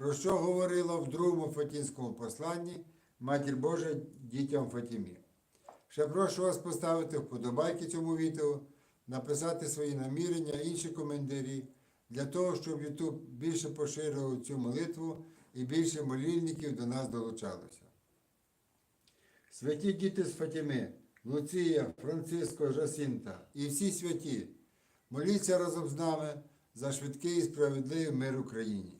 про що говорила в другому Фатінському посланні Матір Божа дітям Фатімі. Ще прошу вас поставити вподобайки цьому відео, написати свої намірення, інші коментарі, для того, щоб YouTube більше поширював цю молитву і більше молільників до нас долучалося. Святі діти з Фатіми, Луція, Франциско, Жасінта і всі святі, моліться разом з нами за швидкий і справедливий мир Україні.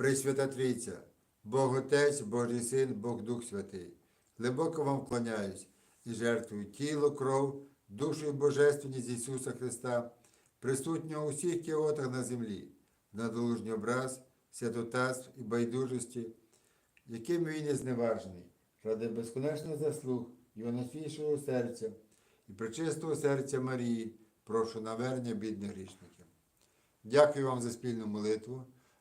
Пресвята Трійця, Бог Отець, Божий Син, Бог Дух Святий, глибоко вам вклоняюсь і жертвую тіло, кров, душу і божественність Ісуса Христа, присутнього у всіх кіотах на землі, на долужній образ, святотатств і байдужості, якими він є зневажений, ради безконечних заслуг його найсвішого серця і причистого серця Марії, прошу навернення бідних грішників. Дякую вам за спільну молитву.